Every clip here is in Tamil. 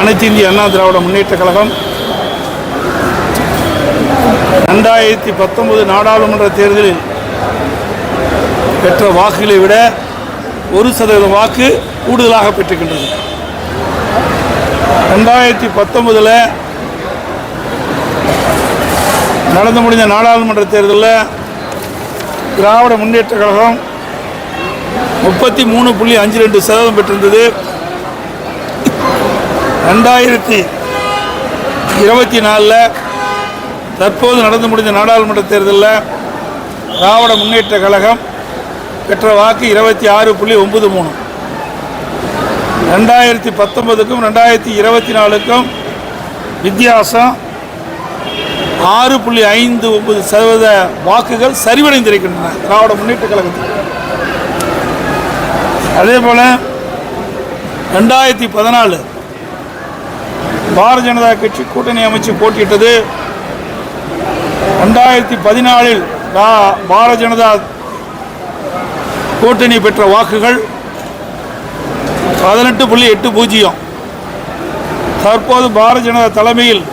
அனைத்து இந்திய அண்ணா திராவிட முன்னேற்ற கழகம். ரெண்டாயிரத்தி பத்தொன்பது நாடாளுமன்ற தேர்தலில் பெற்ற வாக்குகளை விட ஒரு சதவீத வாக்கு கூடுதலாக பெற்றுக்கின்றது ரெண்டாயிரத்தி பத்தொன்பதில் நடந்து முடிந்த நாடாளுமன்ற தேர்தலில் திராவிட முன்னேற்ற கழகம் முப்பத்தி மூணு புள்ளி அஞ்சு ரெண்டு சதவீதம் பெற்றிருந்தது. ரெண்டாயிரத்தி இருபத்தி நாலில் தற்போது நடந்து முடிந்த நாடாளுமன்ற தேர்தலில் திராவிட முன்னேற்ற கழகம் பெற்ற வாக்கு இருபத்தி ஆறு புள்ளி ஒன்பது மூணு. ரெண்டாயிரத்தி பத்தொன்பதுக்கும் ரெண்டாயிரத்தி இருபத்தி நாலுக்கும் வித்தியாசம் ஆறு புள்ளி ஐந்து ஒன்பது சதவீத வாக்குகள் சரிவடைந்திருக்கின்றன திராவிட முன்னேற்ற கழகத்தில். அதே போல் ரெண்டாயிரத்தி பதினாலு பாரதிய ஜனதா கட்சி கூட்டணி அமைச்சு போட்டியிட்டது. ரெண்டாயிரத்தி பதினாலில் பா- பாரதிய ஜனதா கூட்டணி பெற்ற வாக்குகள் பதினெட்டு புள்ளி எட்டு பூஜ்ஜியம். தற்போது பாரதிய ஜனதா தலைமையில்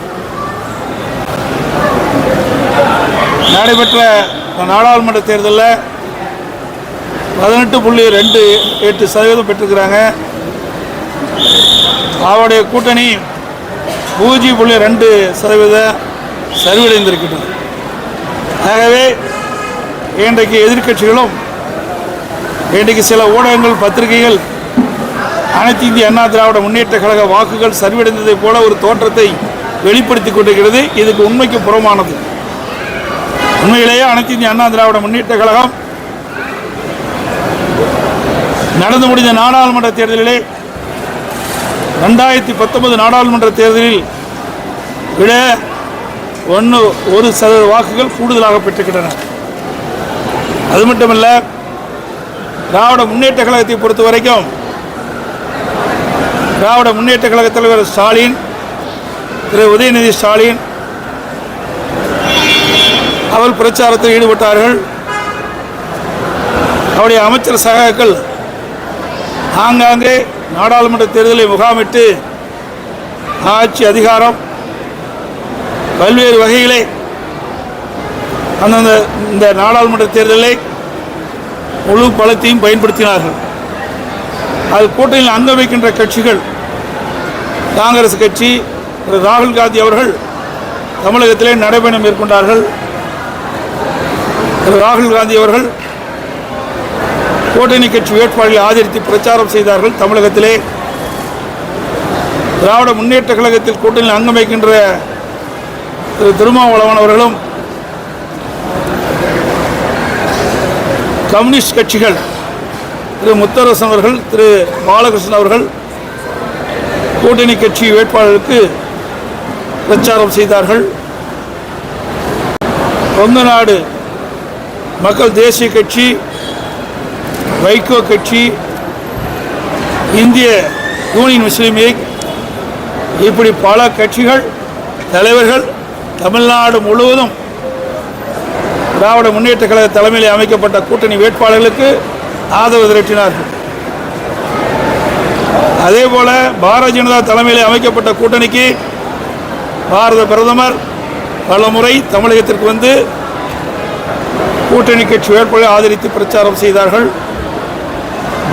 நடைபெற்ற நாடாளுமன்ற தேர்தலில் பதினெட்டு புள்ளி ரெண்டு எட்டு சதவீதம் பெற்றிருக்கிறாங்க. அவருடைய கூட்டணி பூஜ்ஜியம் புள்ளி ரெண்டு சதவீத சரிவடைந்திருக்கின்றது. ஆகவே இன்றைக்கு எதிர்க்கட்சிகளும் இன்றைக்கு சில ஊடகங்கள் பத்திரிகைகள் அனைத்து இந்திய அண்ணா திராவிட முன்னேற்ற கழக வாக்குகள் சரிவடைந்ததைப் போல ஒரு தோற்றத்தை வெளிப்படுத்தி கொண்டிருக்கிறது. இதுக்கு உண்மைக்கு புறமானது. உண்மையிலேயே அனைத்து இந்திய அண்ணா திராவிட முன்னேற்ற கழகம் நடந்து முடிந்த நாடாளுமன்ற தேர்தலிலே ரெண்டாயிரத்தி பத்தொன்பது நாடாளுமன்ற தேர்தலில் விட ஒன்று ஒரு சதவீத வாக்குகள் கூடுதலாக பெற்றுக்கின்றன அது மட்டுமல்ல திராவிட முன்னேற்ற கழகத்தை பொறுத்த வரைக்கும் திராவிட முன்னேற்ற கழக தலைவர் ஸ்டாலின் திரு உதயநிதி ஸ்டாலின் அவர் பிரச்சாரத்தில் ஈடுபட்டார்கள். அவருடைய அமைச்சர் சகாக்கள் ஆங்காங்கே நாடாளுமன்ற தேர்தலை முகாமிட்டு ஆட்சி அதிகாரம் பல்வேறு வகையிலே அந்தந்த இந்த நாடாளுமன்ற தேர்தலை முழு பலத்தையும் பயன்படுத்தினார்கள். அது கூட்டணியில் அங்க வைக்கின்ற கட்சிகள் காங்கிரஸ் கட்சி திரு ராகுல் காந்தி அவர்கள் தமிழகத்திலே நடைபயணம் மேற்கொண்டார்கள். திரு ராகுல் காந்தி அவர்கள் கூட்டணி கட்சி வேட்பாளர்களை ஆதரித்து பிரச்சாரம் செய்தார்கள் தமிழகத்திலே. திராவிட முன்னேற்ற கழகத்தில் கூட்டணியில் அங்கம் வைக்கின்ற திரு திருமாவளவன் அவர்களும் கம்யூனிஸ்ட் கட்சிகள் திரு முத்தரசன் அவர்கள் திரு பாலகிருஷ்ணன் அவர்கள் கூட்டணி கட்சி வேட்பாளருக்கு பிரச்சாரம் செய்தார்கள். கொங்கு நாடு மக்கள் தேசிய கட்சி வைகோ கட்சி இந்திய யூனியன் முஸ்லீம் லீக் இப்படி பல கட்சிகள் தலைவர்கள் தமிழ்நாடு முழுவதும் திராவிட முன்னேற்ற கழக தலைமையில் அமைக்கப்பட்ட கூட்டணி வேட்பாளர்களுக்கு ஆதரவு திரட்டினார்கள். அதே போல பாரதிய ஜனதா தலைமையில் அமைக்கப்பட்ட கூட்டணிக்கு பாரத பிரதமர் பல முறை தமிழகத்திற்கு வந்து கூட்டணி கட்சி வேட்பாளரை ஆதரித்து பிரச்சாரம் செய்தார்கள்.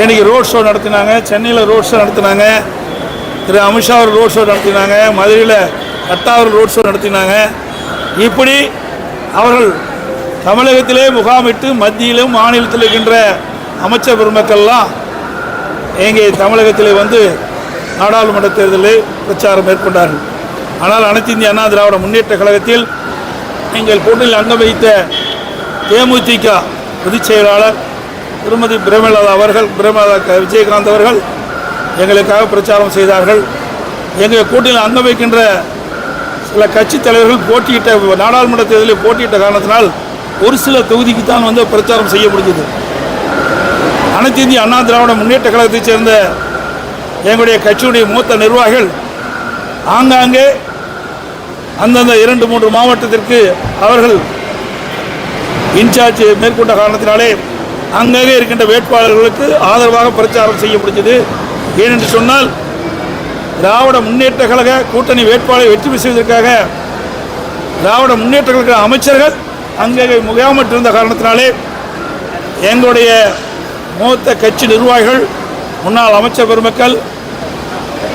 இன்னைக்கு ரோட் ஷோ நடத்தினாங்க. சென்னையில் ரோட் ஷோ நடத்தினாங்க. திரு அமித்ஷா அவர் ரோட் ஷோ நடத்தினாங்க. மதுரையில் கட்டா ரோட் ஷோ நடத்தினாங்க. இப்படி அவர்கள் தமிழகத்திலே முகாமிட்டு மத்தியிலும் மாநிலத்தில் இருக்கின்ற அமைச்சர் பெருமக்கள்லாம் எங்கே தமிழகத்திலே வந்து நாடாளுமன்ற தேர்தலில் பிரச்சாரம் மேற்கொண்டார்கள். ஆனால் அனைத்து இந்திய அண்ணா திராவிட முன்னேற்ற கழகத்தில் எங்கள் கூட்டணியில் அங்கம் வைத்த தேமுதிக பொதுச் செயலாளர் திருமதி பிரேமலதா அவர்கள் பிரேமலதா விஜயகாந்த் அவர்கள் எங்களுக்காக பிரச்சாரம் செய்தார்கள். எங்கள் கூட்டணியில் அங்கம் வைக்கின்ற சில கட்சி தலைவர்கள் போட்டியிட்ட நாடாளுமன்ற தேர்தலில் போட்டியிட்ட காரணத்தினால் ஒரு சில தொகுதிக்கு தான் வந்து பிரச்சாரம் செய்ய முடிஞ்சது. அனைத்து இந்திய அண்ணா திராவிட முன்னேற்ற கழகத்தைச் சேர்ந்த எங்களுடைய கட்சியுடைய மூத்த நிர்வாகிகள் ஆங்காங்கே அந்தந்த இரண்டு மூன்று மாவட்டத்திற்கு அவர்கள் இன்சார்ஜ் மேற்கொண்ட காரணத்தினாலே அங்கங்கே இருக்கின்ற வேட்பாளர்களுக்கு ஆதரவாக பிரச்சாரம் செய்ய முடிஞ்சது. ஏனென்று சொன்னால் திராவிட முன்னேற்ற கழக கூட்டணி வேட்பாளரை வெற்றி செய்வதற்காக திராவிட முன்னேற்ற கழக அமைச்சர்கள் அங்கே முகாமிட்டிருந்த காரணத்தினாலே எங்களுடைய மூத்த கட்சி நிர்வாகிகள் முன்னாள் அமைச்சர் பெருமக்கள்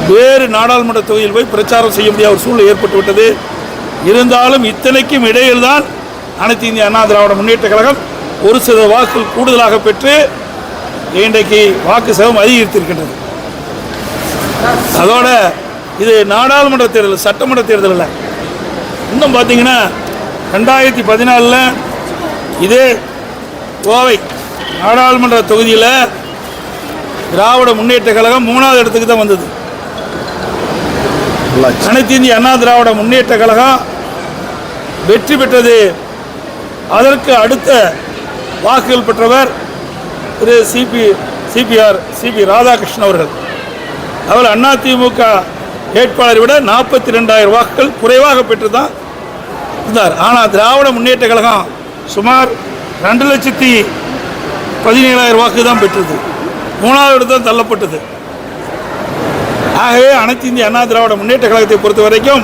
வேறு நாடாளுமன்ற தொகுதியில் போய் பிரச்சாரம் செய்ய முடியாத ஒரு சூழ்நிலை ஏற்பட்டுவிட்டது இருந்தாலும் இத்தனைக்கும் இடையில்தான் அனைத்து இந்திய அண்ணா திராவிட முன்னேற்ற கழகம் ஒரு சில வாக்குகள் கூடுதலாக பெற்று இன்றைக்கு வாக்கு சதம் அதிகரித்திருக்கின்றது. அதோட இது நாடாளுமன்ற தேர்தல் சட்டமன்ற தேர்தல் இல்லை இன்னும் பார்த்தீங்கன்னா ரெண்டாயிரத்தி பதினாலில் இதே கோவை நாடாளுமன்ற தொகுதியில் திராவிட முன்னேற்ற கழகம் மூணாவது இடத்துக்கு தான் வந்தது. அனைத்து இந்திய அண்ணா திராவிட முன்னேற்ற கழகம் வெற்றி பெற்றது. அதற்கு அடுத்த வாக்குகள் பெற்றவர் Thiru CP CPR CP Radhakrishnan அவர்கள். அவர் அதிமுக வேட்பாளரை விட நாற்பத்தி ரெண்டாயிரம் வாக்குகள் குறைவாக பெற்று தான் இருந்தார். ஆனால் திராவிட முன்னேற்ற கழகம் சுமார் ரெண்டு லட்சத்தி பதினேழாயிரம் வாக்கு தான் பெற்றது. மூணாவது இடத்தான் தள்ளப்பட்டது. ஆகவே அனைத்து இந்திய அண்ணா திராவிட முன்னேற்ற கழகத்தை பொறுத்த வரைக்கும்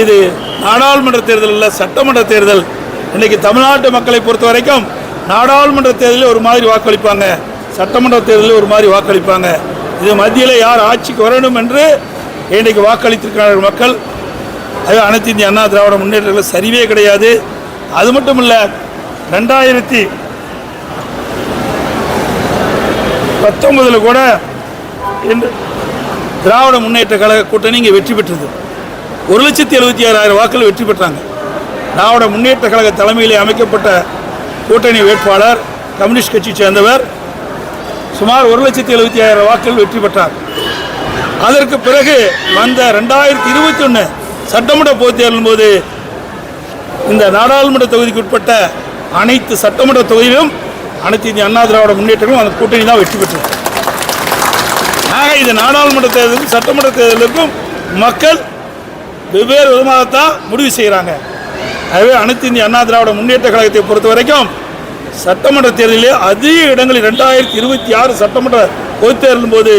இது நாடாளுமன்ற தேர்தல் இல்லை சட்டமன்ற தேர்தல். இன்றைக்கு தமிழ்நாட்டு மக்களை பொறுத்த வரைக்கும் நாடாளுமன்ற தேர்தலில் ஒரு மாதிரி வாக்களிப்பாங்க. சட்டமன்ற தேர்தலில் ஒரு மாதிரி வாக்களிப்பாங்க. இது மத்தியில் யார் ஆட்சிக்கு வரணும் என்று இன்றைக்கு வாக்களித்திருக்கிறார்கள் மக்கள். அது அனைத்து இந்திய அண்ணா திராவிட முன்னேற்றங்கள் சரிவே கிடையாது. அது மட்டும் இல்லை ரெண்டாயிரத்தி பத்தொன்பதில் கூட இன்று திராவிட முன்னேற்ற கழக கூட்டணி இங்கே வெற்றி பெற்றது. ஒரு லட்சத்தி எழுபத்தி ஆறாயிரம் வாக்கள் வெற்றி பெற்றாங்க. திராவிட முன்னேற்ற கழக தலைமையிலே அமைக்கப்பட்ட கூட்டணி வேட்பாளர் கம்யூனிஸ்ட் கட்சியை சேர்ந்தவர் சுமார் ஒரு லட்சத்தி எழுபத்தி ஆயிரம் வாக்குகள் வெற்றி பெற்றார். அதற்கு பிறகு வந்த ரெண்டாயிரத்தி இருபத்தி ஒன்று சட்டமன்ற பொதுத் தேர்தலின் போது இந்த நாடாளுமன்ற தொகுதிக்கு உட்பட்ட அனைத்து சட்டமன்ற தொகுதியிலும் அனைத்து இந்திய அண்ணா திராவிட முன்னேற்றங்களும் அந்த கூட்டணி தான் வெற்றி பெற்றது. ஆக இது நாடாளுமன்ற தேர்தலுக்கும் சட்டமன்ற தேர்தலுக்கும் மக்கள் வெவ்வேறு விதமாகத்தான் முடிவு செய்கிறாங்க. ஆகவே அனைத்து இந்திய அண்ணா திராவிட முன்னேற்ற கழகத்தை பொறுத்த வரைக்கும் சட்டமன்ற தேர்தலிலே அதிக இடங்களில் ரெண்டாயிரத்தி இருபத்தி ஆறு சட்டமன்ற தேர்தலின் போது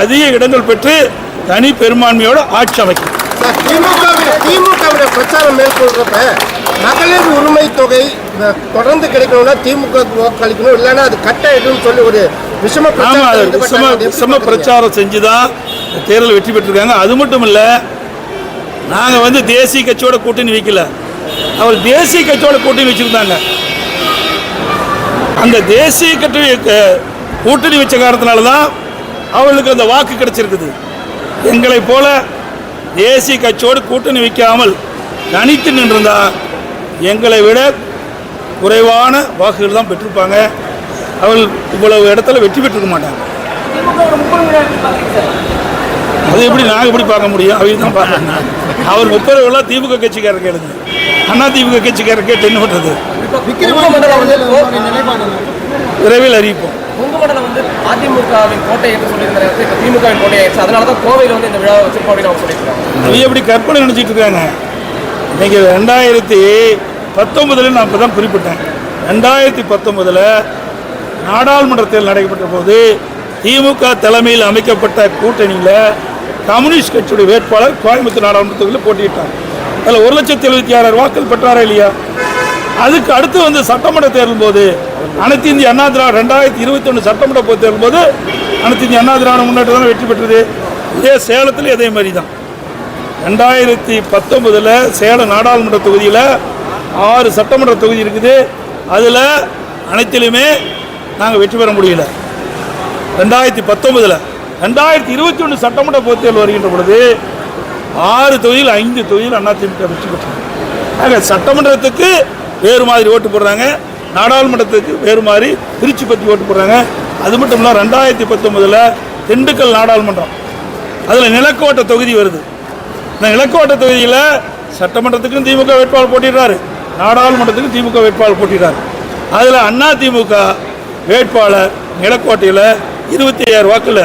அதிக இடங்கள் பெற்று தனி பெரும்பான்மையோடு ஆட்சி அமைக்கும். திமுகவுடைய பிரச்சாரம் மேற்கொள்றப்ப மகளிர் உரிமை தொகை தொடர்ந்து கிடைக்கணும்னா திமுக வாக்களிக்கணும் இல்லைன்னா அது கட்டாயிடும் சொல்லி ஒரு விஷம விஷம விஷம? பிரச்சாரம் செஞ்சு தான் தேர்தல் வெற்றி பெற்றிருக்காங்க. அது மட்டும் இல்லை நாங்கள் வந்து தேசிய கட்சியோட கூட்டணி வைக்கல. அவர் தேசிய கட்சியோட கூட்டணி வச்சுருந்தாங்க. அந்த தேசிய கட்சி க- கூட்டணி வச்ச காரணத்தினால தான் அவர்களுக்கு அந்த வாக்கு கிடைச்சிருக்குது. எங்களை போல தேசிய கட்சியோடு கூட்டணி வைக்காமல் தனித்து நின்றிருந்தால் எங்களை விட குறைவான வாக்குகள் தான் பெற்றிருப்பாங்க. அவர்கள் இவ்வளவு இடத்துல வெற்றி பெற்றிருக்க மாட்டாங்க. அது எப்படி நாங்கள் எப்படி பார்க்க முடியும்? அவங்க தான் பார்க்கணும். அவர் முப்பது திமுக கட்சிக்காரர் கேளுங்க. அண்ணா திமுக கட்சிக்காரர் கேட்டு என்ன பண்ணுறது விரைவில் அறிவிப்போம். மண்டலம் வந்து அதிமுகவின் கோட்டை என்று திமுகவின் கோட்டை ஆயிடுச்சு. அதனால தான் கோவையில் வந்து இந்த விழாவை வச்சிருக்கோம் அப்படின்னு அவங்க சொல்லியிருக்காங்க அவங்க எப்படி கற்பனை நினச்சிட்டு இருக்காங்க? இன்னைக்கு ரெண்டாயிரத்தி பத்தொன்பதில் நான் இப்போ தான் குறிப்பிட்டேன். ரெண்டாயிரத்தி பத்தொன்பதில் நாடாளுமன்ற தேர்தல் நடைபெற்ற போது திமுக தலைமையில் அமைக்கப்பட்ட கூட்டணியில் கம்யூனிஸ்ட் கட்சியுடைய வேட்பாளர் கோயம்புத்தூர் நாடாளுமன்ற தொகுதியில் போட்டியிட்டார். அதில் ஒரு லட்சத்தி எழுபத்தி ஆறாயிரம் வாக்கள் பெற்றாரா இல்லையா? அதுக்கு அடுத்து வந்து சட்டமன்ற தேர்தல் போது அனைத்து இந்திய அண்ணா திராவிட ரெண்டாயிரத்தி இருபத்தி ஒன்று சட்டமன்ற பொதுத் தேர்தல் போது அனைத்து இந்திய அண்ணா திராவிட முன்னேற்றம் தான் வெற்றி பெற்றது. இதே சேலத்தில் இதே மாதிரி தான் ரெண்டாயிரத்தி பத்தொன்பதில் சேலம் நாடாளுமன்ற தொகுதியில் ஆறு சட்டமன்ற தொகுதி இருக்குது. அதில் அனைத்திலுமே நாங்கள் வெற்றி பெற முடியல. ரெண்டாயிரத்தி பத்தொன்பதில் ரெண்டாயிரத்தி இருபத்தி ஒன்று சட்டமன்ற பொதுத் வருகின்ற பொழுது ஆறு தொகுதியில் ஐந்து தொகுதியில் அதிமுக வெற்றி பெற்றாங்க ஆக சட்டமன்றத்துக்கு வேறு மாதிரி ஓட்டு போடுறாங்க. நாடாளுமன்றத்துக்கு வேறு மாதிரி திருச்சி பற்றி ஓட்டு போடுறாங்க. அது மட்டும் இல்லை ரெண்டாயிரத்தி பத்தொன்பதில் திண்டுக்கல் நாடாளுமன்றம். அதில் நிலக்கோட்டை தொகுதி வருது. இந்த நிலக்கோட்டை தொகுதியில் சட்டமன்றத்துக்கும் திமுக வேட்பாளர் போட்டிடுறாரு. நாடாளுமன்றத்துக்கும் திமுக வேட்பாளர் போட்டிடுறாரு. அதில் அண்ணா திமுக வேட்பாளர் நிலக்கோட்டையில் இருபத்தி ஐயாயிரம் வாக்கில்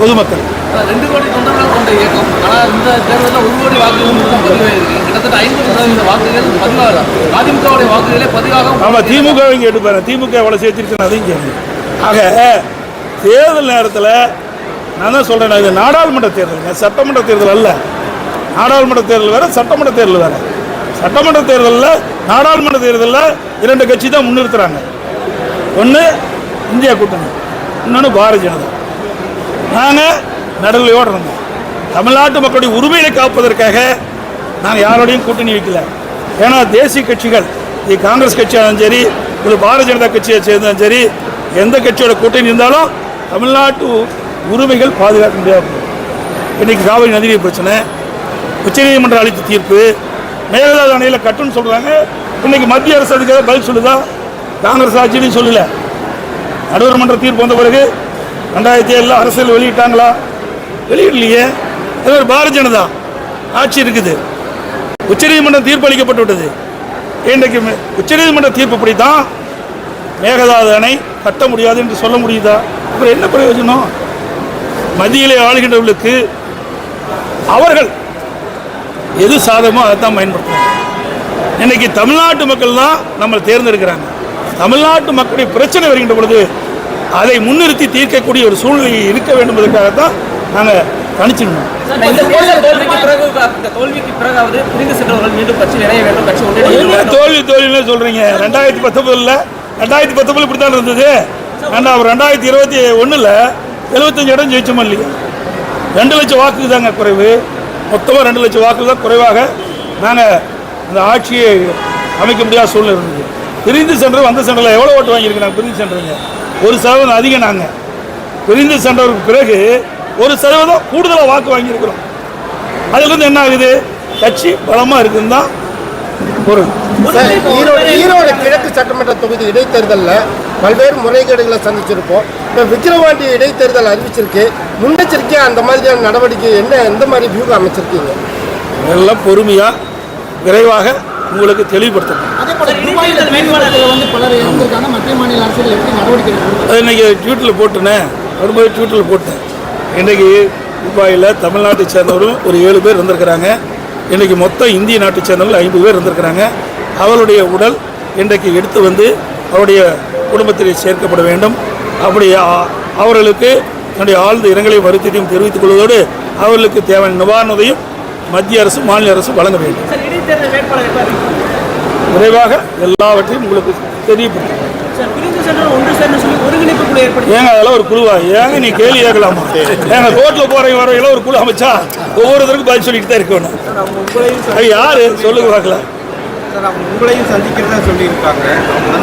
பொதுமக்கள். ரெண்டு கோடி தொண்டர்கள் கொண்ட இயக்கம். ஆனால் இந்த தேர்தலில் ஒரு கோடி வாக்குகள் மட்டும் பதிவாயிருக்கு கிட்டத்தட்ட ஐம்பது சதவீத வாக்குகள் பதிவாகலாம் அதிமுகவுடைய வாக்குகளே பதிவாக ஆமாம் திமுக இங்கே எடுப்பாரு திமுக எவ்வளோ சேர்த்திருக்குன்னு அதையும் கேட்குங்க ஆக தேர்தல் நேரத்தில் நான் தான் சொல்கிறேன் இது நாடாளுமன்ற தேர்தலுங்க. சட்டமன்ற தேர்தல் அல்ல. நாடாளுமன்ற தேர்தல் வேறு சட்டமன்ற தேர்தல் வேறு. சட்டமன்ற தேர்தலில் நாடாளுமன்ற தேர்தலில் இரண்டு கட்சி தான் முன்னிறுத்துறாங்க. ஒன்று இந்தியா கூட்டணி இன்னொன்று பாரதிய ஜனதா. நாங்கள் நடுநிலையோடு இருந்தோம். தமிழ்நாட்டு மக்களுடைய உரிமையை காப்பதற்காக நாங்கள் யாரோடையும் கூட்டணி வைக்கல. ஏன்னா தேசிய கட்சிகள் இது காங்கிரஸ் கட்சியாலும் சரி இது பாரதிய ஜனதா கட்சியை சேர்ந்தாலும் சரி எந்த கட்சியோட கூட்டணி இருந்தாலும் தமிழ்நாட்டு உரிமைகள் பாதுகாக்க முடியாது. இன்றைக்கி காவிரி நதிநீர் பிரச்சனை உச்சநீதிமன்றம் அளித்த தீர்ப்பு மேகதாது அணையில் கட்டுன்னு சொல்கிறாங்க இன்றைக்கி மத்திய அரசு அதுக்காக பதில் சொல்லுதா? காங்கிரஸ் ஆட்சியிலையும் சொல்லலை. நடுவர் மன்ற தீர்ப்பு வந்த பிறகு ரெண்டாயிரத்தி ஏழில் அரசியல் வெளியிட்டாங்களா? வெளியிடலையே. அது ஒரு பாரதிய ஜனதா ஆட்சி இருக்குது. உச்சநீதிமன்றம் தீர்ப்பு அளிக்கப்பட்டு விட்டது இன்றைக்கு உச்சநீதிமன்ற தீர்ப்புப்படி தான் மேகதாது அணை கட்ட முடியாது என்று சொல்ல முடியுதா? அப்புறம் என்ன பிரயோஜனம்? மதியிலே ஆளுகின்றவர்களுக்கு அவர்கள் எது சாதகமோ அதை தான் பயன்படுத்துவாங்க இன்னைக்கு தமிழ்நாட்டு மக்கள் தான் நம்மளை தேர்ந்தெடுக்கிறாங்க. தமிழ்நாட்டு மக்களுடைய பிரச்சனை வருகின்ற பொழுது அதை முன்னிறுத்தி தீர்க்கக்கூடிய ஒரு சூழ்நிலை இருக்க வேண்டும் என்பதற்காகத்தான் நாங்கள் கணிச்சிருந்தோம் தோல்வி தோல்வின்னு சொல்றீங்க? ரெண்டாயிரத்தி பத்தொன்பதுல ரெண்டாயிரத்தி பத்தொன்பது இப்படி தான் இருந்தது ஆனால் ரெண்டாயிரத்தி இருபத்தி ஒன்றில் எழுபத்தஞ்சு இடம் ஜெயிச்சோமா இல்லையா? ரெண்டு லட்சம் வாக்கு தாங்க குறைவு. மொத்தமாக ரெண்டு லட்சம் வாக்கு தான் குறைவாக நாங்கள் இந்த ஆட்சியை அமைக்க முடியாத சூழ்நிலை இருந்தது. பிரிந்து சென்றது வந்த சென்டரில் எவ்வளோ ஓட்டு வாங்கியிருக்கு நாங்கள் பிரிந்து சென்றதுங்க ஒரு சதவீதம் அதிகம் நாங்கள் பிரிந்து சென்றவருக்கு பிறகு ஒரு சதவீதம் கூடுதலாக வாக்கு வாங்கியிருக்கிறோம். அதுலேருந்து என்ன ஆகுது? கட்சி பலமாக இருக்குன்னு தான் பொருள். ஈரோடு கிழக்கு சட்டமன்ற தொகுதி இடைத்தேர்தலில் பல்வேறு முறைகேடுகளை சந்திச்சிருப்போம். இப்போ விக்கிரவாண்டி இடைத்தேர்தல் அறிவிச்சிருக்கு. முன்னெச்சரிக்கையாக அந்த மாதிரியான நடவடிக்கை என்ன எந்த மாதிரி வியூகம் அமைச்சிருக்கீங்க? எல்லாம் பொறுமையாக விரைவாக உங்களுக்கு தெளிவுபடுத்தணும். இன்னைக்கு ட்வீட்டில் போட்டுனேன் வரும்போது ட்வீட்டில் போட்டேன். இன்றைக்கி துபாயில் தமிழ்நாட்டை சேர்ந்தவரும் ஒரு ஏழு பேர் இருந்திருக்கிறாங்க இன்றைக்கி மொத்தம் இந்திய நாட்டை சேர்ந்தவர்கள் ஐம்பது பேர் இருந்திருக்கிறாங்க அவருடைய உடல் இன்றைக்கு எடுத்து வந்து அவருடைய குடும்பத்தில் சேர்க்கப்பட வேண்டும். அப்படி அவர்களுக்கு என்னுடைய ஆழ்ந்த இரங்கலையும் வருத்தத்தையும் தெரிவித்துக் கொள்வதோடு அவர்களுக்கு தேவையான நிவாரண உதவியும் மத்திய அரசு மாநில அரசு வழங்க வேண்டும். இடைத்தேர்தல் வேட்பாளர் விரைவாக எல்லாவற்றையும் உங்களுக்கு தெரியப்படுத்தும். ஏங்க அதெல்லாம் ஒரு குழுவா? ஏங்க நீ கேள்வி கேட்கலாமா? ஏங்க ரோட்ல போறவங்க வரவங்க ஒரு குழு அமைச்சா ஒவ்வொருத்தருக்கும் பதில் சொல்லிட்டு தான் இருக்கணும் யாரு? சொல்லுங்க பார்க்கலாம் உங்களையும் சந்திக்கிறதா சொல்லியிருக்காங்க.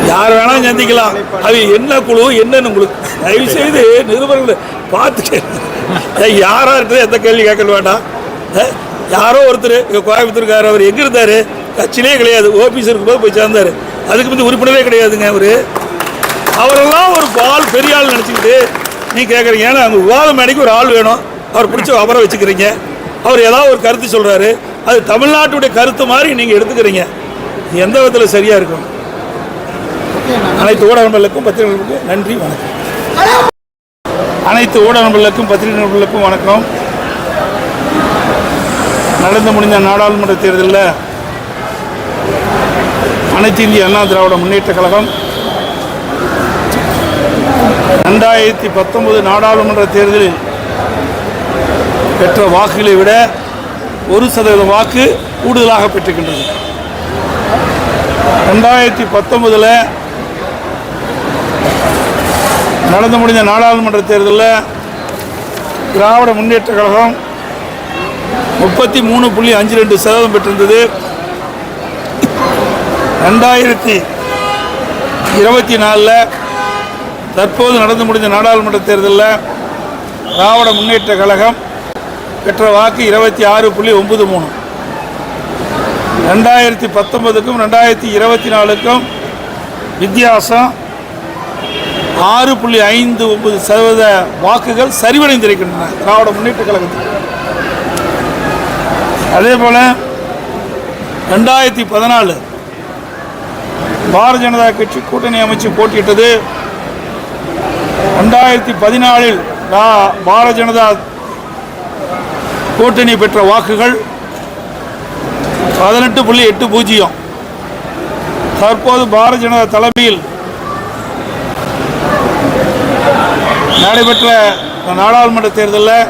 யார் வேணாலும் சந்திக்கலாம். அது என்ன குழு என்னன்னு உங்களுக்கு தயவு செய்து நிருபர்களை பார்த்து கேளுங்க. ஏய், யாரா இருக்குது எந்த கேள்வி கேட்க வேண்டாம். யாரோ ஒருத்தர் இங்கே கோயம்புத்தூர்கார் அவர் எங்கே இருந்தார்? கட்சியிலே கிடையாது. ஓபிஎஸ் இருக்கும்போது போய் சேர்ந்தாரு. அதுக்கு வந்து உறுப்பினரே கிடையாதுங்க அவர். அவரெல்லாம் ஒரு பால் பெரிய ஆள் நினச்சிக்கிட்டு நீ கேட்குறீங்க ஏன்னா அங்கே விவாதம் மேடைக்கு ஒரு ஆள் வேணும். அவர் பிடிச்ச அவரை வச்சுக்கிறீங்க. அவர் ஏதாவது ஒரு கருத்து சொல்கிறாரு அது தமிழ்நாட்டுடைய கருத்து மாதிரி நீங்கள் எடுத்துக்கிறீங்க. எந்த விதத்தில் சரியாக இருக்கும்? அனைத்து ஊடகங்களுக்கும் பத்திரிகைகளுக்கும் நன்றி வணக்கம். அனைத்து ஊடகங்களுக்கும் பத்திரிகைகளுக்கும் வணக்கம். நடந்து முடிந்த நாடாளுமன்ற தேர்தலில் அனைத்து இந்திய அண்ணா திராவிட முன்னேற்ற கழகம் ரெண்டாயிரத்தி பத்தொன்பது நாடாளுமன்ற தேர்தலில் பெற்ற வாக்குகளை விட ஒரு சதவீத வாக்கு கூடுதலாக பெற்றிருக்கின்றது. ரெண்டாயிரத்தி பத்தொன்பதில் நடந்து முடிந்த நாடாளுமன்ற தேர்தலில் திராவிட முன்னேற்ற கழகம் முப்பத்தி மூணு புள்ளி அஞ்சு ரெண்டு சதவீதம் பெற்றிருந்தது. ரெண்டாயிரத்தி இருபத்தி நாலில் தற்போது நடந்து முடிந்த நாடாளுமன்ற தேர்தலில் திராவிட முன்னேற்ற கழகம் பெற்ற வாக்கு இருபத்தி ஆறு புள்ளி ஒன்பது மூணு. ரெண்டாயிரத்தி பத்தொன்பதுக்கும் ரெண்டாயிரத்தி இருபத்தி நாலுக்கும் வித்தியாசம் ஆறு புள்ளி ஐந்து ஒன்பது சதவீத வாக்குகள் சரிவடைந்திருக்கின்றன திராவிட முன்னேற்ற கழகத்தில் அதே போல் ரெண்டாயிரத்தி பதினாலு பாரதிய ஜனதா கட்சி கூட்டணி அமைச்சு போட்டியிட்டது. ரெண்டாயிரத்தி பதினாலில் பாரதிய ஜனதா கூட்டணி பெற்ற வாக்குகள் பதினெட்டு புள்ளி எட்டு பூஜ்ஜியம். தற்போது பாரதிய ஜனதா தலைமையில் நடைபெற்ற நாடாளுமன்ற தேர்தலில்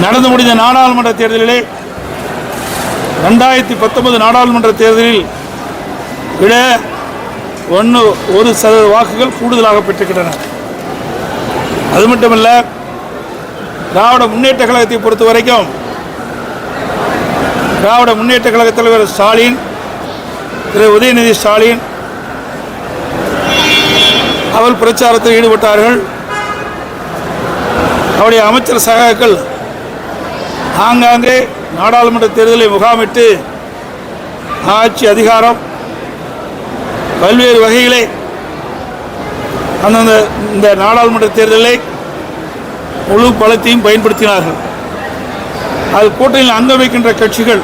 நடந்து முடிந்த நாடாளுமன்ற தேர்தலிலே ரெண்டாயிரத்தி பத்தொன்பது நாடாளுமன்ற தேர்தலில் விட ஒன்று ஒரு சதவீத வாக்குகள் கூடுதலாக பெற்றுக்கின்றன அது மட்டுமல்ல திராவிட முன்னேற்ற கழகத்தை பொறுத்த வரைக்கும் திராவிட முன்னேற்ற கழக தலைவர் ஸ்டாலின் திரு. உதயநிதி ஸ்டாலின் அவர் பிரச்சாரத்தில் ஈடுபட்டார்கள். அவருடைய அமைச்சர் சகாக்கள் ஆங்காங்கே நாடாளுமன்ற தேர்தலை முகாமிட்டு ஆட்சி அதிகாரம் பல்வேறு வகையிலே அந்தந்த இந்த நாடாளுமன்ற தேர்தலை முழு பலத்தையும் பயன்படுத்தினார்கள். அது கூட்டணியில் அங்க வைக்கின்ற கட்சிகள்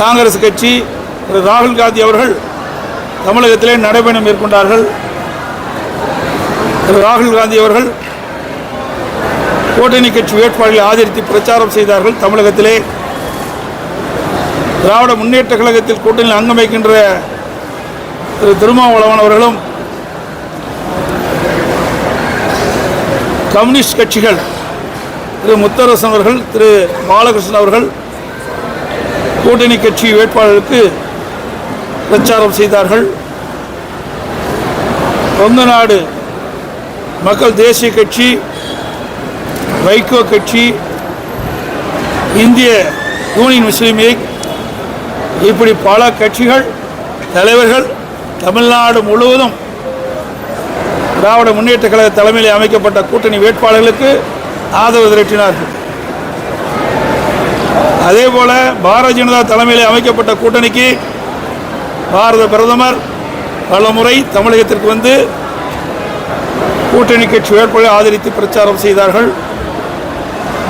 காங்கிரஸ் கட்சி திரு ராகுல் காந்தி அவர்கள் தமிழகத்திலே நடைபயணம் மேற்கொண்டார்கள். திரு ராகுல் காந்தி அவர்கள் கூட்டணி கட்சி வேட்பாளர்களை ஆதரித்து பிரச்சாரம் செய்தார்கள் தமிழகத்திலே. திராவிட முன்னேற்ற கழகத்தில் கூட்டணியில் அங்கம் வைக்கின்ற திரு திருமாவளவன் அவர்களும் கம்யூனிஸ்ட் கட்சிகள் திரு முத்தரசன் அவர்கள் திரு பாலகிருஷ்ணன் அவர்கள் கூட்டணி கட்சி வேட்பாளருக்கு பிரச்சாரம் செய்தார்கள். கொங்கு நாடு மக்கள் தேசிய கட்சி வைகோ கட்சி இந்திய யூனியன் முஸ்லீம் லீக் இப்படி பல கட்சிகள் தலைவர்கள் தமிழ்நாடு முழுவதும் திராவிட முன்னேற்ற கழக தலைமையில் அமைக்கப்பட்ட கூட்டணி வேட்பாளர்களுக்கு ஆதரவு திரட்டினார்கள். அதே போல பாரதிய ஜனதா தலைமையில் அமைக்கப்பட்ட கூட்டணிக்கு பாரத பிரதமர் பல முறை தமிழகத்திற்கு வந்து கூட்டணி கட்சி வேட்பாளரை ஆதரித்து பிரச்சாரம் செய்தார்கள்.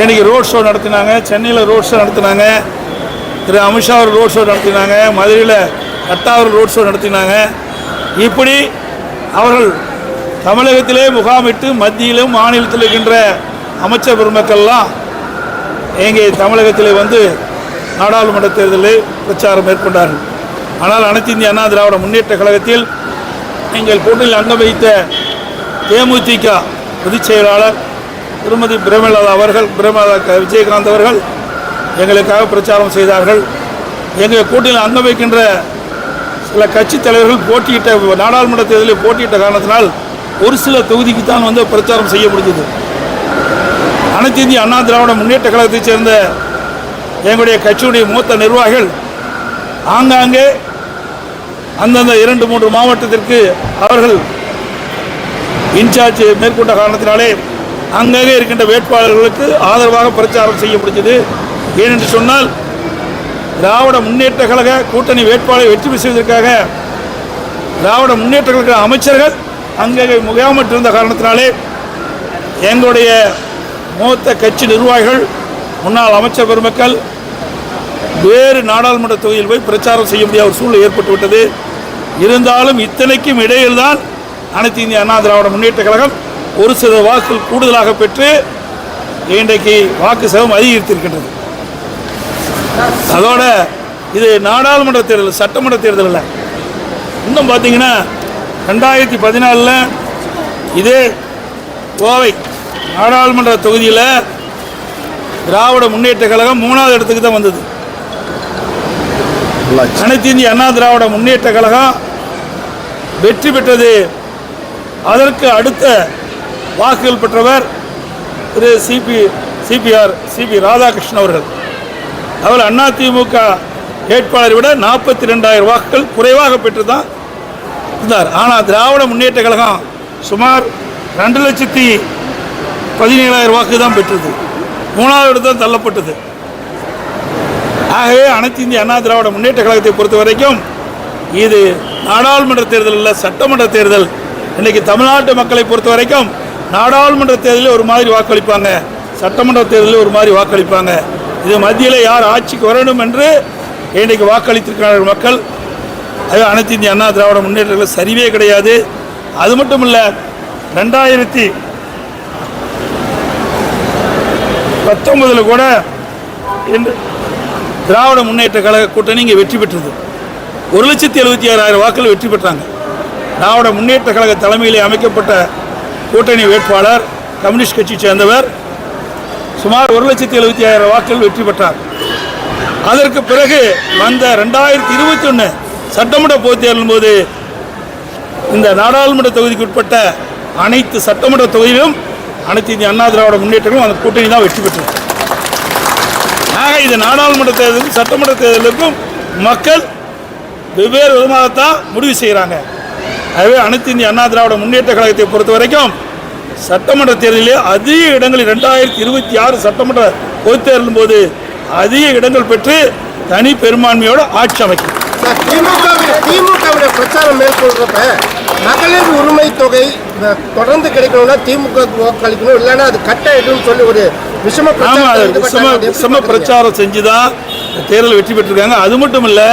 இன்றைக்கி ரோட் ஷோ நடத்தினாங்க. சென்னையில் ரோட் ஷோ நடத்தினாங்க. திரு அமித்ஷா அவர் ரோட் ஷோ நடத்தினாங்க. மதுரையில் நட்டா ரோட் ஷோ நடத்தினாங்க. இப்படி அவர்கள் தமிழகத்திலே முகாமிட்டு மத்தியிலும் மாநிலத்தில் இருக்கின்ற அமைச்சர் பெருமக்கள்லாம் எங்கே தமிழகத்தில் வந்து நாடாளுமன்ற தேர்தலில் பிரச்சாரம் மேற்கொண்டார்கள். ஆனால் அனைத்து இந்திய அண்ணா திராவிட முன்னேற்ற கழகத்தில் எங்கள் கூட்டணியில் அங்கம் வைத்த தேமுதிக பொதுச் செயலாளர் திருமதி பிரேமலதா அவர்கள் பிரேமலதா விஜயகாந்த் அவர்கள் எங்களுக்காக பிரச்சாரம் செய்தார்கள். எங்கள் கூட்டணியில் அங்கம் வைக்கின்ற சில கட்சித் தலைவர்கள் போட்டியிட்ட நாடாளுமன்ற தேர்தலில் போட்டியிட்ட காரணத்தினால் ஒரு சில தொகுதிக்கு தான் வந்து பிரச்சாரம் செய்ய முடிஞ்சது. அனைத்து இந்திய அண்ணா திராவிட முன்னேற்ற கழகத்தைச் சேர்ந்த எங்களுடைய கட்சியுடைய மூத்த நிர்வாகிகள் ஆங்காங்கே அந்தந்த இரண்டு மூன்று மாவட்டத்திற்கு அவர்கள் இன்சார்ஜ் மேற்கொண்ட காரணத்தினாலே அங்கங்கே இருக்கின்ற வேட்பாளர்களுக்கு ஆதரவாக பிரச்சாரம் செய்ய முடிஞ்சது. ஏனென்று சொன்னால் திராவிட முன்னேற்ற கழக கூட்டணி வேட்பாளரை வெற்றி செய்வதற்காக திராவிட முன்னேற்ற கழக அமைச்சர்கள் அங்கே முகாமிட்டிருந்த காரணத்தினாலே எங்களுடைய மூத்த கட்சி நிர்வாகிகள் முன்னாள் அமைச்சர் பெருமக்கள் வேறு நாடாளுமன்ற தொகுதியில் போய் பிரச்சாரம் செய்ய முடியாத ஒரு சூழ்நிலை ஏற்பட்டுவிட்டது இருந்தாலும் இத்தனைக்கும் இடையில்தான் அனைத்து இந்திய அண்ணா திராவிட முன்னேற்ற கழகம் ஒரு சில வாக்குகள் கூடுதலாக பெற்று இன்றைக்கு வாக்கு சதம் அதிகரித்திருக்கின்றது. அதோட இது நாடாளுமன்ற தேர்தல் சட்டமன்ற தேர்தல் இல்லை. இன்னும் பார்த்தீங்கன்னா ரெண்டாயிரத்தி பதினாலில் இதே கோவை நாடாளுமன்ற தொகுதியில் திராவிட முன்னேற்ற கழகம் மூணாவது இடத்துக்கு தான் வந்தது. அனைத்து இந்திய அண்ணா திராவிட முன்னேற்ற கழகம் வெற்றி பெற்றது. அதற்கு அடுத்த வாக்குகள் பெற்றவர் Thiru CP CPR CP Radhakrishnan அவர்கள். அவர் அதிமுக வேட்பாளரை விட நாற்பத்தி ரெண்டாயிரம் வாக்குகள் குறைவாக பெற்று தான் இருந்தார். ஆனால் திராவிட முன்னேற்ற கழகம் சுமார் ரெண்டு லட்சத்தி பதினேழாயிரம் வாக்கு தான் பெற்றது. மூணாவது இடத்தான் தள்ளப்பட்டது. ஆகவே அனைத்து இந்திய அண்ணா திராவிட முன்னேற்ற கழகத்தை பொறுத்த வரைக்கும் இது நாடாளுமன்ற தேர்தல் இல்லை சட்டமன்ற தேர்தல். இன்றைக்கு தமிழ்நாட்டு மக்களை பொறுத்த வரைக்கும் நாடாளுமன்ற தேர்தலில் ஒரு மாதிரி வாக்களிப்பாங்க. சட்டமன்ற தேர்தலில் ஒரு மாதிரி வாக்களிப்பாங்க. இது மத்தியில் யார் ஆட்சிக்கு வரணும் என்று இன்றைக்கு வாக்களித்திருக்கிறார்கள் மக்கள்? அது அனைத்து இந்திய அண்ணா திராவிட முன்னேற்றங்கள் சரிவே கிடையாது. அது மட்டும் இல்லை ரெண்டாயிரத்தி பத்தொன்பதில் கூட இன்று திராவிட முன்னேற்ற கழக கூட்டணி இங்கே வெற்றி பெற்றது. ஒரு லட்சத்தி எழுபத்தி ஆறாயிரம் வாக்கள் வெற்றி பெற்றாங்க. திராவிட முன்னேற்ற கழக தலைமையிலே அமைக்கப்பட்ட கூட்டணி வேட்பாளர் கம்யூனிஸ்ட் கட்சி சேர்ந்தவர் சுமார் ஒரு லட்சத்தி எழுபத்தி ஆயிரம் வாக்குகள் வெற்றி பெற்றார். அதற்கு பிறகு வந்த ரெண்டாயிரத்தி இருபத்தி ஒன்று சட்டமன்ற பொதுத் தேர்தலின் போது இந்த நாடாளுமன்ற தொகுதிக்கு உட்பட்ட அனைத்து சட்டமன்ற தொகுதியிலும் அனைத்து இந்திய அண்ணா திராவிட முன்னேற்றங்களும் அந்த கூட்டணி தான் வெற்றி பெற்றது. ஆக இது நாடாளுமன்ற தேர்தலுக்கும் சட்டமன்ற தேர்தலுக்கும் மக்கள் வெவ்வேறு விதமாகத்தான் முடிவு செய்கிறாங்க. ஆகவே அனைத்து இந்திய அண்ணா திராவிட முன்னேற்ற கழகத்தை பொறுத்த வரைக்கும் சட்டமன்ற தேர்தலிலே அதிக இடங்களில் ரெண்டாயிரத்தி இருபத்தி ஆறு சட்டமன்ற பொதுத் தேர்தலின் போது அதிக இடங்கள் பெற்று தனி பெரும்பான்மையோடு ஆட்சி அமைக்கும் சார் திமுகவிட திமுகவிட பிரச்சாரம் மேற்கொள்றப்ப மகளிர் உரிமை தொகை தொடர்ந்து கிடைக்கணும்னா திமுக வாக்களிக்கணும் இல்லைன்னா அது கட் ஆயிடும்னு சொல்லி ஒரு விஷம. விஷம விஷம? பிரச்சாரம் செஞ்சு தான் தேர்தல் வெற்றி பெற்றிருக்காங்க அது மட்டும் இல்லை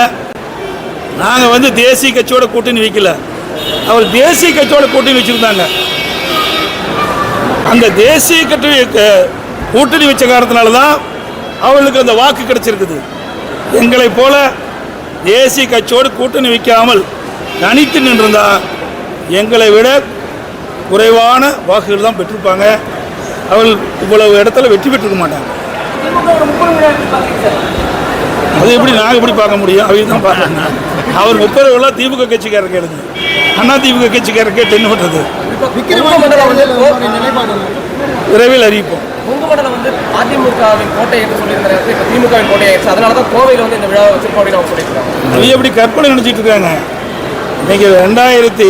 நாங்கள் வந்து தேசிய கட்சியோட கூட்டணி வைக்கல அவர் தேசிய கட்சியோட கூட்டணி வச்சுருந்தாங்க. அந்த தேசிய கட்சி கூட்டணி வச்ச காரணத்தினால தான் அவர்களுக்கு அந்த வாக்கு கிடைச்சிருக்குது. எங்களைப் போல தேசிய கட்சியோடு கூட்டணி வைக்காமல் தனித்து நின்றிருந்தா எங்களை விட குறைவான வாக்குகள் தான் பெற்றிருப்பாங்க. அவர்கள் இவ்வளவு இடத்துல வெற்றி பெற்றிருக்க மாட்டாங்க. அது எப்படி நாங்கள் எப்படி பார்க்க முடியும்? அவங்க தான் பார்க்கணும் அவர் முப்பது விழா திமுக கட்சிக்காரர் கேளுங்க. அண்ணா திமுக கட்சிக்காரர் கேட்டு என்ன பண்ணுறது? விரைவில் அறிவிப்போம். மண்டலம் வந்து அதிமுகவின் கோட்டை என்று சொல்லியிருந்த நேரத்தில் இப்போ திமுகவின் கோட்டை ஆயிடுச்சு. அதனால தான் கோவையில் வந்து இந்த விழாவை வச்சிருக்கோம் அப்படின்னு அவங்க சொல்லியிருக்காங்க அவங்க எப்படி கற்பனை நினச்சிட்டு இருக்காங்க? இன்னைக்கு ரெண்டாயிரத்தி